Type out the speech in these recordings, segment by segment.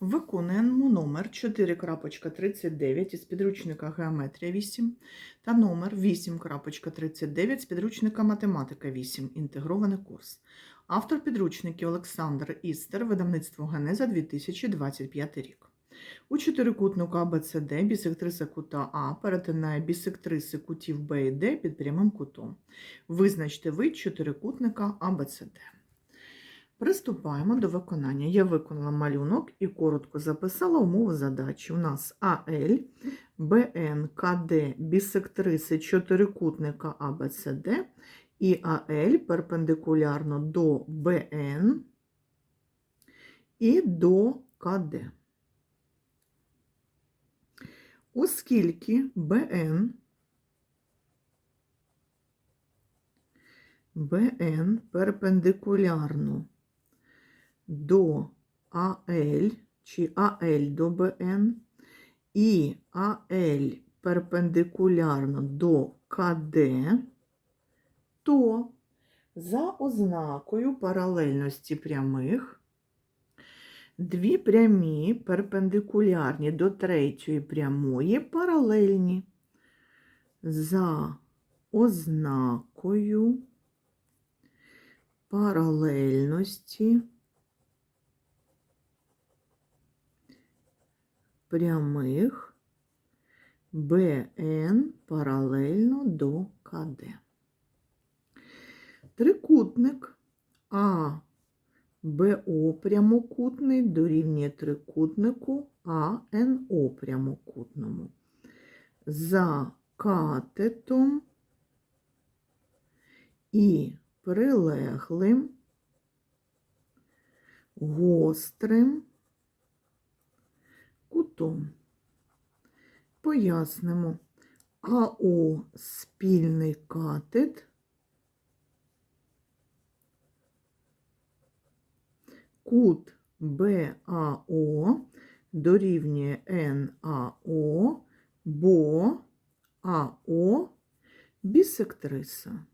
Виконуємо номер 4.39 із підручника Геометрія 8 та номер 8.39 з підручника Математика 8. Інтегрований курс. Автор підручників Олександр Істер, видавництво Генеза 2025 рік. У чотирикутнику АБЦД бісектриса кута А перетинає бісектриси кутів Б і Д під прямим кутом. Визначте вид чотирикутника АБЦД. Приступаємо до виконання. Я виконала малюнок і коротко записала умови задачі. У нас АЛ, БН, КД, бісектриси чотирикутника АБЦД і АЛ перпендикулярно до БН і до КД. Оскільки БН БН перпендикулярно до АЛ чи АЛ до БН і АЛ перпендикулярно до КД, то за ознакою паралельності прямих дві прямі перпендикулярні до третьої прямої паралельні. За ознакою паралельності прямих БН паралельно до КД. Трикутник АБО прямокутний дорівнює трикутнику АНО прямокутному. За катетом і прилеглим гострим кутом. Пояснимо. АО спільний катет кут БАО дорівнює НАО, бо АО бісектриса.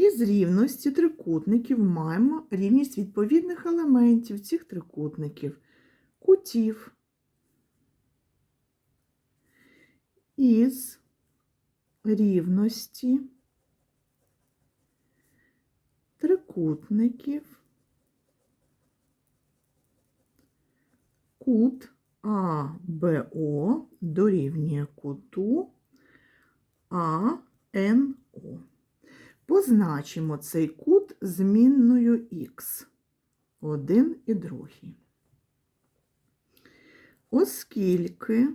Із рівності трикутників маємо рівність відповідних елементів цих трикутників, кутів. Із рівності трикутників кут АБО дорівнює куту АНО. Позначимо цей кут змінною х, один і другий. Оскільки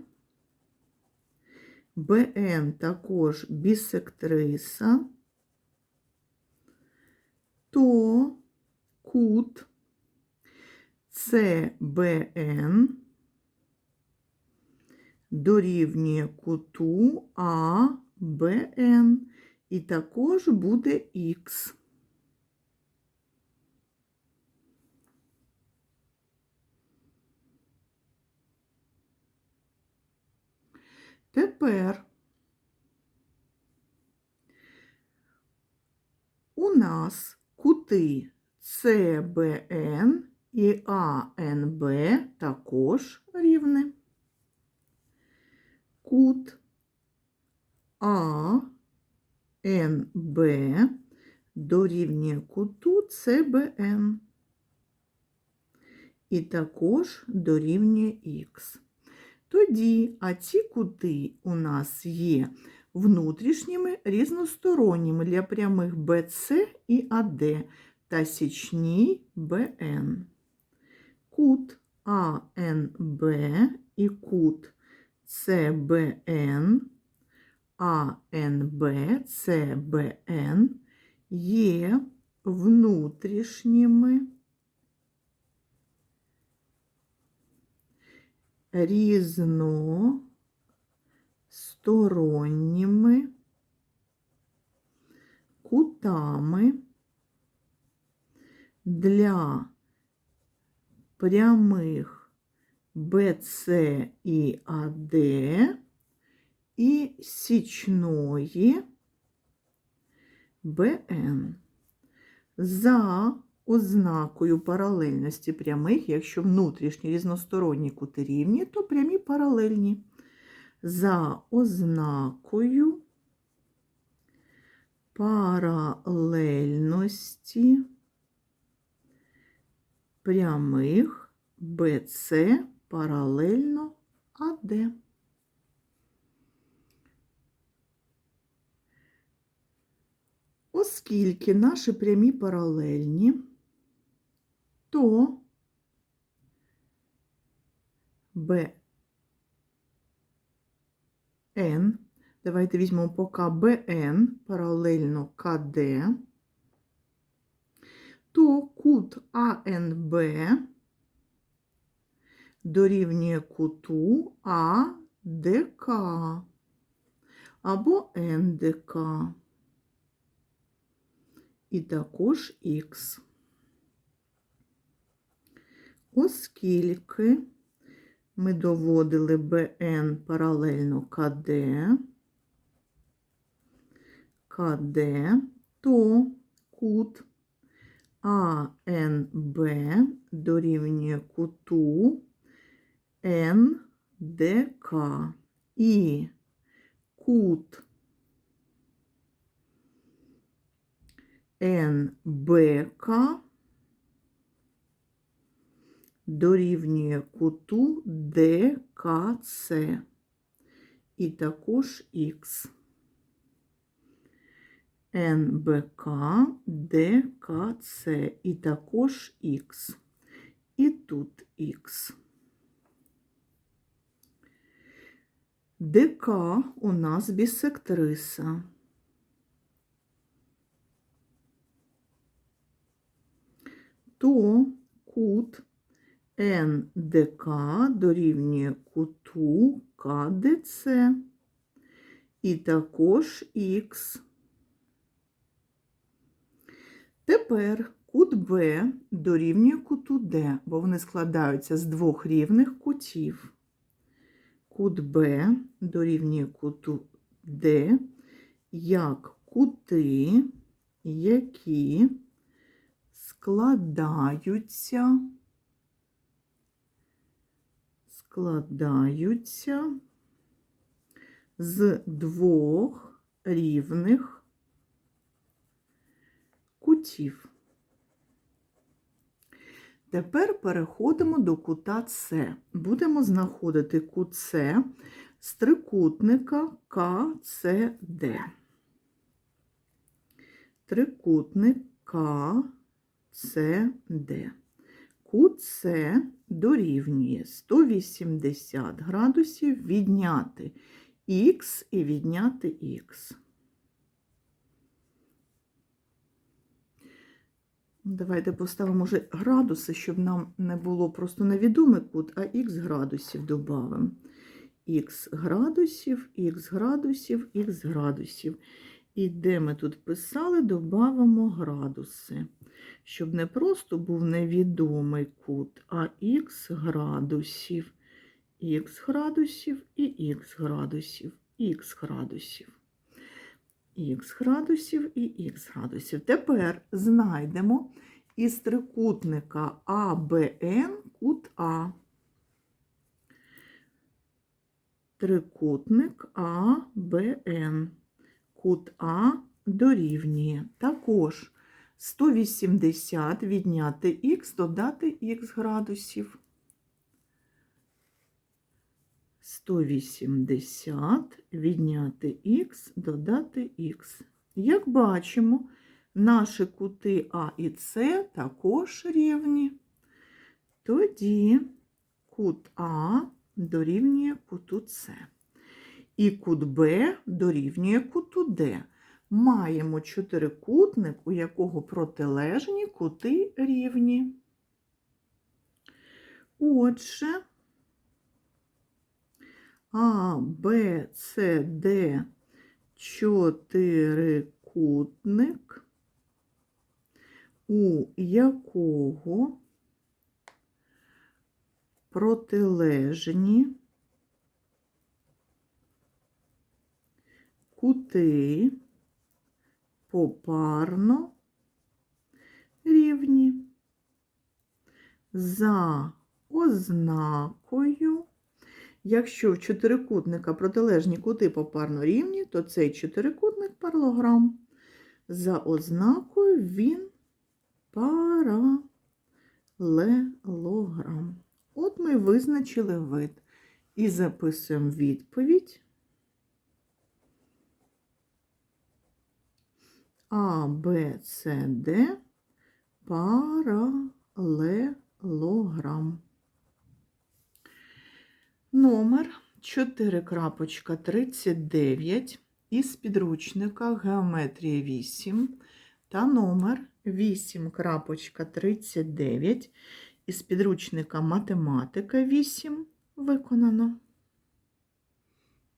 БН також бісектриса, то кут CBN дорівнює куту АБН і також буде х. Тепер у нас кути CBN і АНБ також рівні. Кут А НБ дорівнює куту ЦБН. І також дорівнює Х. Тоді, а ці кути у нас є внутрішніми різносторонніми для прямих BC і АД та січній БН. Кут АНБ і кут ЦБН АНБ, ЦБН є внутрішніми різносторонніми кутами для прямих БЦ і АД і січної БН. За ознакою паралельності прямих, якщо внутрішні різносторонні кути рівні, то прямі паралельні. За ознакою паралельності прямих BC паралельно АД. Оскільки наші прямі паралельні, то БН, давайте візьмемо поки БН паралельно КД, то кут АНБ дорівнює куту АДК або НДК і також х. Оскільки ми доводили БН паралельно КД, КД, то кут АНБ дорівнює куту НДК і кут НБК дорівнює куту ДКЦ і також Х. НБК ДКЦ і також Х. І тут Х. ДК у нас бісектриса. То кут НДК дорівнює куту КДЦ і також Х. Тепер кут Б дорівнює куту Д, бо вони складаються з двох рівних кутів. Кут Б дорівнює куту Д як кути, які складаються, складаються з двох рівних кутів. Тепер переходимо до кута С. Будемо знаходити кут С з трикутника КЦД. Трикутник КЦД. СД. Кут С дорівнює 180 градусів відняти Х і відняти Х. Давайте поставимо вже градуси, щоб нам не було просто невідомий кут, а х градусів додамо. Х градусів, х градусів, х градусів. І де ми тут писали, додамо градуси щоб не просто був невідомий кут, а х градусів, х градусів і х градусів, х градусів, х градусів і х градусів. Тепер знайдемо із трикутника АБН кут А. Трикутник АБН. Кут А дорівнює. Також 180 відняти х, додати х градусів. 180 відняти х, додати х. Як бачимо, наші кути А і С також рівні. Тоді кут А дорівнює куту С. І кут Б дорівнює куту Д маємо чотирикутник, у якого протилежні кути рівні. Отже, А, Б, С, Д чотирикутник, у якого протилежні кути попарно рівні. За ознакою. Якщо в чотирикутника протилежні кути попарно рівні, то цей чотирикутник паралограм. За ознакою він паралелограм. От ми визначили вид і записуємо відповідь. А, Б, С, Д паралелограм. Номер 4.39 із підручника Геометрія 8 та номер 8.39 із підручника Математика 8 виконано.